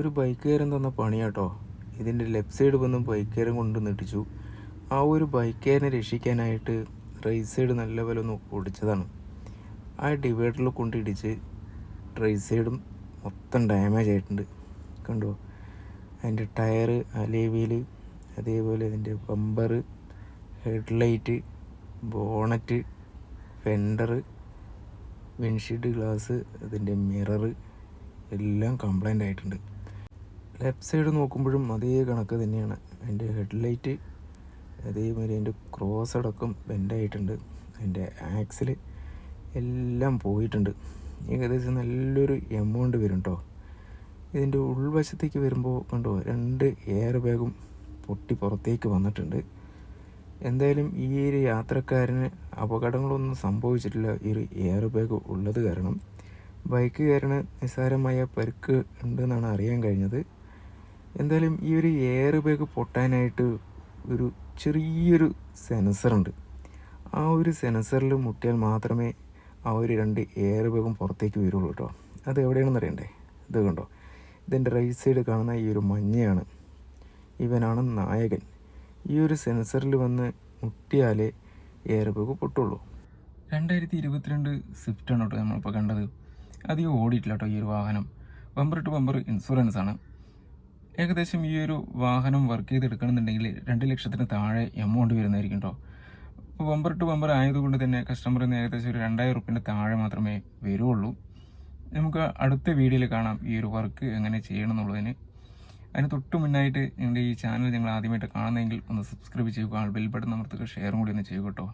ഒരു ബൈക്കുകാരൻ തന്ന പണിയാട്ടോ. ഇതിന്റെ ലെഫ്റ്റ് സൈഡ് വന്ന് ബൈക്കുകാരൻ കൊണ്ട് നെട്ടിച്ചു. ആ ഒരു ബൈക്കുകാരനെ രക്ഷിക്കാനായിട്ട് റൈസ് സൈഡ് നല്ല പോലെ ഒന്ന് ഓടിച്ചതാണ്. ആ ഡിവൈഡറിൽ കൊണ്ടിടിച്ച് റൈസ് സൈഡും മൊത്തം ഡാമേജ് ആയിട്ടുണ്ട്. കണ്ടോ? അതിന്റെ ടയർ അലേവിയിൽ അതേപോലെ അതിന്റെ bumper headlight bonnet fender windshield glass അതിന്റെ മിറർ എല്ലാം കംപ്ലൈന്റ് ആയിട്ടുണ്ട്. ലെഫ്റ്റ് സൈഡ് നോക്കുമ്പോഴും അതേ കണക്ക് തന്നെയാണ്. അതിന്റെ ഹെഡ്ലൈറ്റ് അതേമാതിരി അതിന്റെ ക്രോസ് അടക്കം ബെൻഡായിട്ടുണ്ട് അതിന്റെ ആക്സിൽ എല്ലാം പോയിട്ടുണ്ട്. ഏകദേശം നല്ലൊരു എമൗണ്ട് വരും കേട്ടോ ഇതിന്റെ ഉൾവശത്തേക്ക് വരുമ്പോൾ കണ്ടോ രണ്ട് എയർ ബാഗും പൊട്ടി പുറത്തേക്ക് വന്നിട്ടുണ്ട്. എന്തായാലും ഈ ഒരു യാത്രക്കാരന് അപകടങ്ങളൊന്നും സംഭവിച്ചിട്ടില്ല ഈ ഒരു എയർ ബാഗ് ഉള്ളത് കാരണം. ബൈക്കുകാരന് നിസ്സാരമായ പരിക്ക് ഉണ്ടെന്നാണ് അറിയാൻ കഴിഞ്ഞത്. എന്തായാലും ഈ ഒരു എയർ ബാഗ് പൊട്ടാനായിട്ട് ഒരു ചെറിയൊരു സെൻസറുണ്ട് ആ ഒരു സെൻസറിൽ മുട്ടിയാൽ മാത്രമേ ആ ഒരു രണ്ട് എയർ ബാഗും പുറത്തേക്ക് വരുള്ളൂ കേട്ടോ അത് എവിടെയാണെന്ന് അറിയണ്ടേ? ഇത് കണ്ടോ? ഇതിന്റെ റൈറ്റ് സൈഡ് കാണുന്ന ഈ ഒരു മഞ്ഞയാണ്. ഇവനാണ് നായകൻ. ഈ ഒരു സെൻസറിൽ വന്ന് മുട്ടിയാലേ എയർ ബാഗ് പൊട്ടുള്ളൂ. രണ്ടായിരത്തി ഇരുപത്തിരണ്ട് സ്വിഫ്റ്റാണ് കേട്ടോ നമ്മളിപ്പോൾ കണ്ടത്. അധികം ഓടിയിട്ടില്ല കേട്ടോ ഈ ഒരു വാഹനം. ബമ്പർ ടു ബമ്പർ ഇൻഷുറൻസ് ആണ്. ഏകദേശം ഈ ഒരു വാഹനം വർക്ക് ചെയ്തെടുക്കണമെന്നുണ്ടെങ്കിൽ രണ്ട് ലക്ഷത്തിന് താഴെ എമൗണ്ട് വരുന്നതായിരിക്കും കേട്ടോ അപ്പോൾ ബമ്പർ ടു ബമ്പർ ആയതുകൊണ്ട് തന്നെ കസ്റ്റമറിന് ഏകദേശം ഒരു രണ്ടായിരം റുപ്യന്റെ താഴെ മാത്രമേ വരുള്ളൂ. നമുക്ക് അടുത്ത വീഡിയോയിൽ കാണാം ഈ ഒരു വർക്ക് എങ്ങനെ ചെയ്യണം എന്നുള്ളതിന് അതിന് തൊട്ട് മുന്നായിട്ട് നിങ്ങളുടെ ഈ ചാനൽ നിങ്ങൾ ആദ്യമായിട്ട് കാണുന്നതെങ്കിൽ ഒന്ന് സബ്സ്ക്രൈബ് ചെയ്യുക ബെൽ ബട്ടൺ അമർത്തുക ഷെയറും കൂടി ഒന്ന് ചെയ്യുക കേട്ടോ